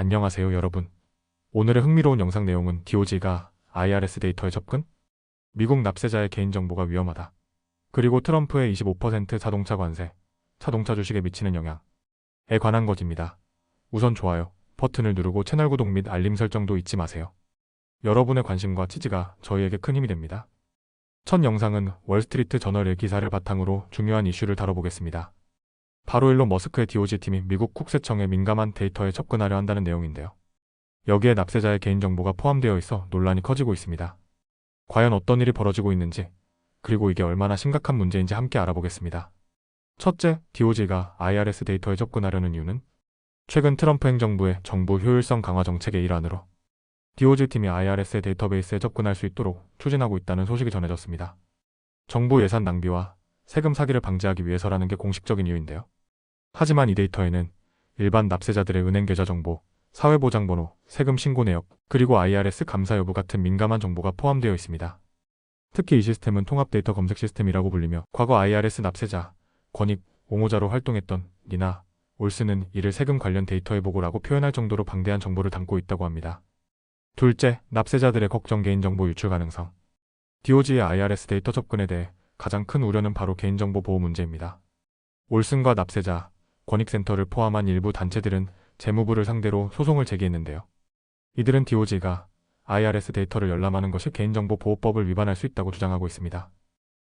안녕하세요 여러분. 오늘의 흥미로운 영상 내용은 DOJ가 IRS 데이터에 접근? 미국 납세자의 개인정보가 위험하다. 그리고 트럼프의 25% 자동차 관세, 자동차 주식에 미치는 영향에 관한 것입니다. 우선 좋아요 버튼을 누르고 채널 구독 및 알림 설정도 잊지 마세요. 여러분의 관심과 지지가 저희에게 큰 힘이 됩니다. 첫 영상은 월스트리트 저널의 기사를 바탕으로 중요한 이슈를 다뤄보겠습니다. 바로 일론 머스크의 DOJ 팀이 미국 국세청의 민감한 데이터에 접근하려 한다는 내용인데요. 여기에 납세자의 개인정보가 포함되어 있어 논란이 커지고 있습니다. 과연 어떤 일이 벌어지고 있는지, 그리고 이게 얼마나 심각한 문제인지 함께 알아보겠습니다. 첫째, DOJ가 IRS 데이터에 접근하려는 이유는 최근 트럼프 행정부의 정부 효율성 강화 정책의 일환으로 DOJ 팀이 IRS의 데이터베이스에 접근할 수 있도록 추진하고 있다는 소식이 전해졌습니다. 정부 예산 낭비와 세금 사기를 방지하기 위해서라는 게 공식적인 이유인데요. 하지만 이 데이터에는 일반 납세자들의 은행 계좌 정보, 사회보장번호, 세금 신고 내역, 그리고 IRS 감사 여부 같은 민감한 정보가 포함되어 있습니다. 특히 이 시스템은 통합 데이터 검색 시스템이라고 불리며 과거 IRS 납세자, 권익, 옹호자로 활동했던 니나, 올스는 이를 세금 관련 데이터의 보고라고 표현할 정도로 방대한 정보를 담고 있다고 합니다. 둘째, 납세자들의 걱정 개인정보 유출 가능성. DOJ의 IRS 데이터 접근에 대해 가장 큰 우려는 바로 개인정보 보호 문제입니다. 올슨과 납세자, 권익센터를 포함한 일부 단체들은 재무부를 상대로 소송을 제기했는데요. 이들은 DOJ가 IRS 데이터를 열람하는 것이 개인정보 보호법을 위반할 수 있다고 주장하고 있습니다.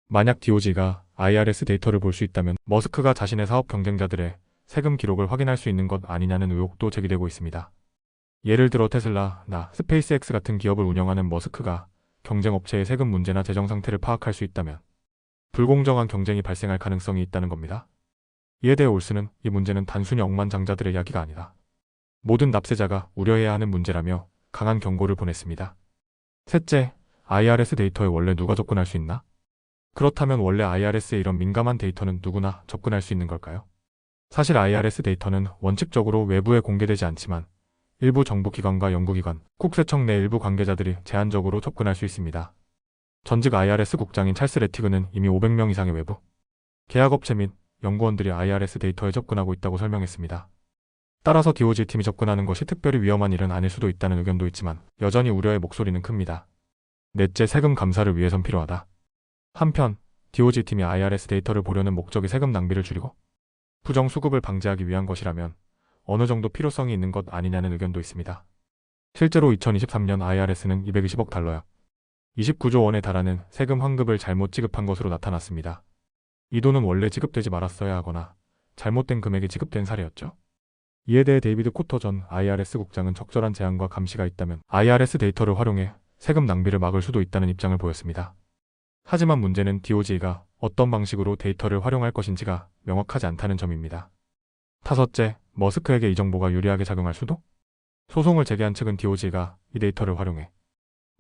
만약 DOJ가 IRS 데이터를 볼 수 있다면 머스크가 자신의 사업 경쟁자들의 세금 기록을 확인할 수 있는 것 아니냐는 의혹도 제기되고 있습니다. 예를 들어 테슬라, 나, 스페이스X 같은 기업을 운영하는 머스크가 경쟁업체의 세금 문제나 재정 상태를 파악할 수 있다면 불공정한 경쟁이 발생할 가능성이 있다는 겁니다. 이에 대해 올스는 이 문제는 단순히 억만장자들의 이야기가 아니다. 모든 납세자가 우려해야 하는 문제라며 강한 경고를 보냈습니다. 셋째, IRS 데이터에 원래 누가 접근할 수 있나? 그렇다면 원래 IRS의 이런 민감한 데이터는 누구나 접근할 수 있는 걸까요? 사실 IRS 데이터는 원칙적으로 외부에 공개되지 않지만 일부 정부기관과 연구기관, 국세청 내 일부 관계자들이 제한적으로 접근할 수 있습니다. 전직 IRS 국장인 찰스 레티그는 이미 500명 이상의 외부, 계약업체 및 연구원들이 IRS 데이터에 접근하고 있다고 설명했습니다. 따라서 DOJ 팀이 접근하는 것이 특별히 위험한 일은 아닐 수도 있다는 의견도 있지만 여전히 우려의 목소리는 큽니다. 넷째 세금 감사를 위해선 필요하다. 한편 DOJ 팀이 IRS 데이터를 보려는 목적이 세금 낭비를 줄이고 부정 수급을 방지하기 위한 것이라면 어느 정도 필요성이 있는 것 아니냐는 의견도 있습니다. 실제로 2023년 IRS는 220억 달러약 29조 원에 달하는 세금 환급을 잘못 지급한 것으로 나타났습니다. 이 돈은 원래 지급되지 말았어야 하거나 잘못된 금액이 지급된 사례였죠. 이에 대해 데이비드 코터 전 IRS 국장은 적절한 제한과 감시가 있다면 IRS 데이터를 활용해 세금 낭비를 막을 수도 있다는 입장을 보였습니다. 하지만 문제는 DOJ가 어떤 방식으로 데이터를 활용할 것인지가 명확하지 않다는 점입니다. 다섯째, 머스크에게 이 정보가 유리하게 작용할 수도? 소송을 제기한 측은 DOJ가 이 데이터를 활용해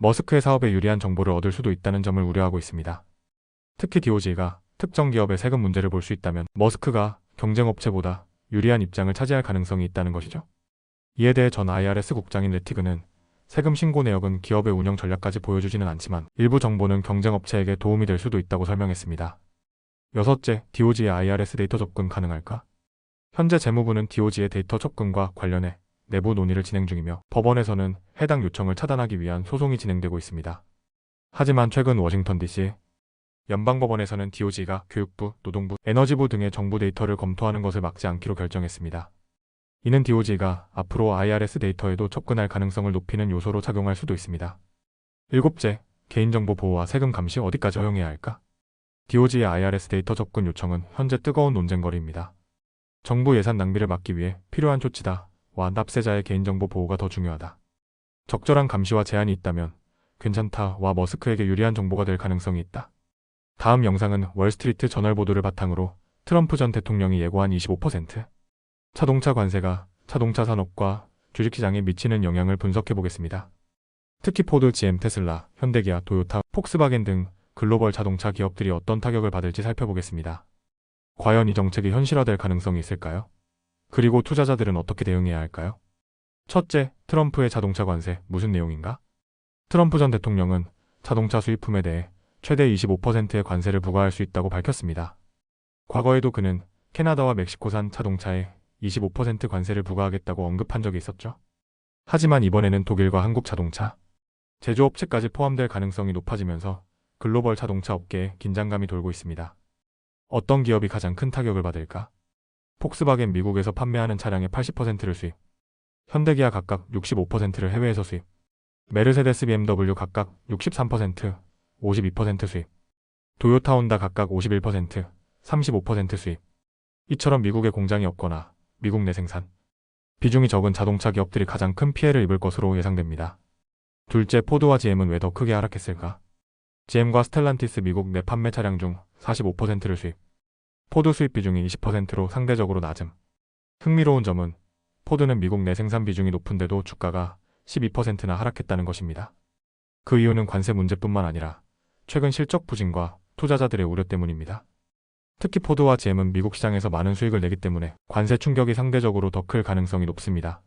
머스크의 사업에 유리한 정보를 얻을 수도 있다는 점을 우려하고 있습니다. 특히 DOJ가 특정 기업의 세금 문제를 볼 수 있다면 머스크가 경쟁업체보다 유리한 입장을 차지할 가능성이 있다는 것이죠. 이에 대해 전 IRS 국장인 레티그는 세금 신고 내역은 기업의 운영 전략까지 보여주지는 않지만 일부 정보는 경쟁업체에게 도움이 될 수도 있다고 설명했습니다. 여섯째, DOJ의 IRS 데이터 접근 가능할까? 현재 재무부는 DOJ의 데이터 접근과 관련해 내부 논의를 진행 중이며 법원에서는 해당 요청을 차단하기 위한 소송이 진행되고 있습니다. 하지만 최근 워싱턴 DC 연방법원에서는 DOJ가 교육부, 노동부, 에너지부 등의 정부 데이터를 검토하는 것을 막지 않기로 결정했습니다. 이는 DOJ가 앞으로 IRS 데이터에도 접근할 가능성을 높이는 요소로 작용할 수도 있습니다. 일곱째, 개인정보 보호와 세금 감시 어디까지 허용해야 할까? DOJ의 IRS 데이터 접근 요청은 현재 뜨거운 논쟁거리입니다. 정부 예산 낭비를 막기 위해 필요한 조치다. 와 납세자의 개인정보 보호가 더 중요하다. 적절한 감시와 제한이 있다면 괜찮다 와 머스크에게 유리한 정보가 될 가능성이 있다. 다음 영상은 월스트리트 저널 보도를 바탕으로 트럼프 전 대통령이 예고한 25% 자동차 관세가 자동차 산업과 주식시장에 미치는 영향을 분석해 보겠습니다. 특히 포드, GM, 테슬라, 현대기아, 도요타, 폭스바겐 등 글로벌 자동차 기업들이 어떤 타격을 받을지 살펴보겠습니다. 과연 이 정책이 현실화될 가능성이 있을까요? 그리고 투자자들은 어떻게 대응해야 할까요? 첫째, 트럼프의 자동차 관세 무슨 내용인가? 트럼프 전 대통령은 자동차 수입품에 대해 최대 25%의 관세를 부과할 수 있다고 밝혔습니다. 과거에도 그는 캐나다와 멕시코산 자동차에 25% 관세를 부과하겠다고 언급한 적이 있었죠. 하지만 이번에는 독일과 한국 자동차, 제조업체까지 포함될 가능성이 높아지면서 글로벌 자동차 업계에 긴장감이 돌고 있습니다. 어떤 기업이 가장 큰 타격을 받을까? 폭스바겐 미국에서 판매하는 차량의 80%를 수입, 현대기아 각각 65%를 해외에서 수입, 메르세데스 BMW 각각 63%, 52% 수입, 도요타 혼다 각각 51%, 35% 수입. 이처럼 미국에 공장이 없거나 미국 내 생산, 비중이 적은 자동차 기업들이 가장 큰 피해를 입을 것으로 예상됩니다. 둘째, 포드와 GM은 왜 더 크게 하락했을까? GM과 스텔란티스 미국 내 판매 차량 중 45%를 수입, 포드 수입 비중이 20%로 상대적으로 낮음. 흥미로운 점은 포드는 미국 내 생산 비중이 높은데도 주가가 12%나 하락했다는 것입니다. 그 이유는 관세 문제뿐만 아니라 최근 실적 부진과 투자자들의 우려 때문입니다. 특히 포드와 GM은 미국 시장에서 많은 수익을 내기 때문에 관세 충격이 상대적으로 더 클 가능성이 높습니다.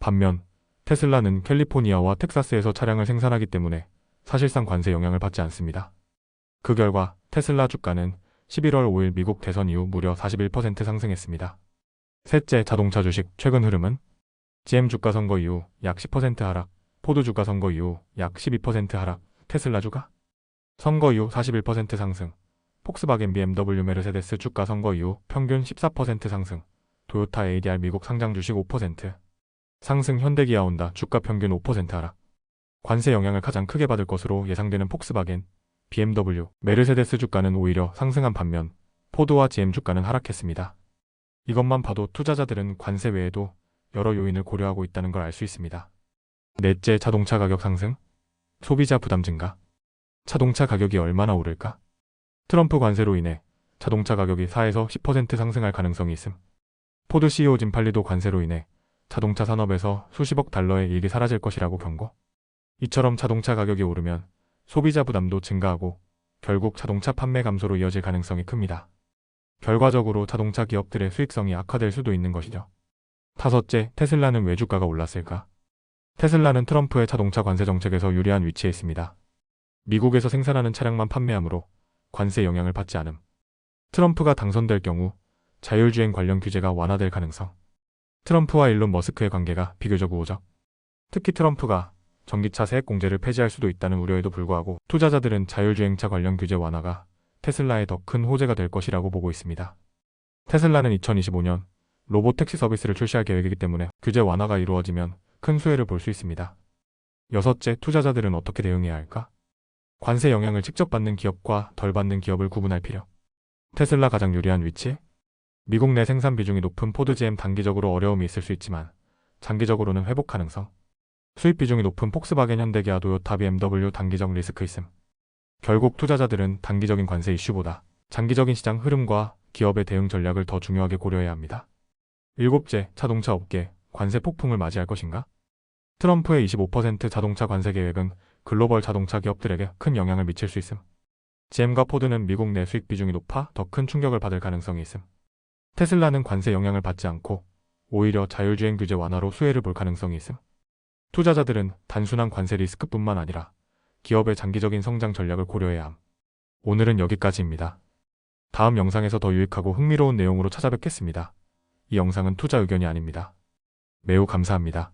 반면 테슬라는 캘리포니아와 텍사스에서 차량을 생산하기 때문에 사실상 관세 영향을 받지 않습니다. 그 결과 테슬라 주가는 11월 5일 미국 대선 이후 무려 41% 상승했습니다. 셋째, 자동차 주식 최근 흐름은 GM 주가 선거 이후 약 10% 하락, 포드 주가 선거 이후 약 12% 하락, 테슬라 주가 선거 이후 41% 상승, 폭스바겐 BMW 메르세데스 주가 선거 이후 평균 14% 상승, 도요타 ADR 미국 상장 주식 5%, 상승 현대기아 혼다 주가 평균 5% 하락. 관세 영향을 가장 크게 받을 것으로 예상되는 폭스바겐, BMW, 메르세데스 주가는 오히려 상승한 반면 포드와 GM 주가는 하락했습니다. 이것만 봐도 투자자들은 관세 외에도 여러 요인을 고려하고 있다는 걸 알 수 있습니다. 넷째, 자동차 가격 상승, 소비자 부담 증가. 자동차 가격이 얼마나 오를까? 트럼프 관세로 인해 자동차 가격이 4에서 10% 상승할 가능성이 있음. 포드 CEO 짐 팔리도 관세로 인해 자동차 산업에서 수십억 달러의 이익이 사라질 것이라고 경고. 이처럼 자동차 가격이 오르면 소비자 부담도 증가하고 결국 자동차 판매 감소로 이어질 가능성이 큽니다. 결과적으로 자동차 기업들의 수익성이 악화될 수도 있는 것이죠. 다섯째, 테슬라는 왜 주가가 올랐을까? 테슬라는 트럼프의 자동차 관세 정책에서 유리한 위치에 있습니다. 미국에서 생산하는 차량만 판매하므로 관세 영향을 받지 않음. 트럼프가 당선될 경우 자율주행 관련 규제가 완화될 가능성. 트럼프와 일론 머스크의 관계가 비교적 우호적. 특히 트럼프가 전기차 세액 공제를 폐지할 수도 있다는 우려에도 불구하고 투자자들은 자율주행차 관련 규제 완화가 테슬라에 더큰 호재가 될 것이라고 보고 있습니다. 테슬라는 2025년 로봇 택시 서비스를 출시할 계획이기 때문에 규제 완화가 이루어지면 큰 수혜를 볼 수 있습니다. 여섯째, 투자자들은 어떻게 대응해야 할까? 관세 영향을 직접 받는 기업과 덜 받는 기업을 구분할 필요. 테슬라 가장 유리한 위치? 미국 내 생산 비중이 높은 포드 GM 단기적으로 어려움이 있을 수 있지만 장기적으로는 회복 가능성. 수입 비중이 높은 폭스바겐 현대기아 도요타 BMW 단기적 리스크 있음. 결국 투자자들은 단기적인 관세 이슈보다 장기적인 시장 흐름과 기업의 대응 전략을 더 중요하게 고려해야 합니다. 일곱째, 자동차 업계 관세 폭풍을 맞이할 것인가? 트럼프의 25% 자동차 관세 계획은 글로벌 자동차 기업들에게 큰 영향을 미칠 수 있음. GM과 포드는 미국 내 수익 비중이 높아 더 큰 충격을 받을 가능성이 있음. 테슬라는 관세 영향을 받지 않고 오히려 자율주행 규제 완화로 수혜를 볼 가능성이 있음. 투자자들은 단순한 관세 리스크뿐만 아니라 기업의 장기적인 성장 전략을 고려해야 함. 오늘은 여기까지입니다. 다음 영상에서 더 유익하고 흥미로운 내용으로 찾아뵙겠습니다. 이 영상은 투자 의견이 아닙니다. 매우 감사합니다.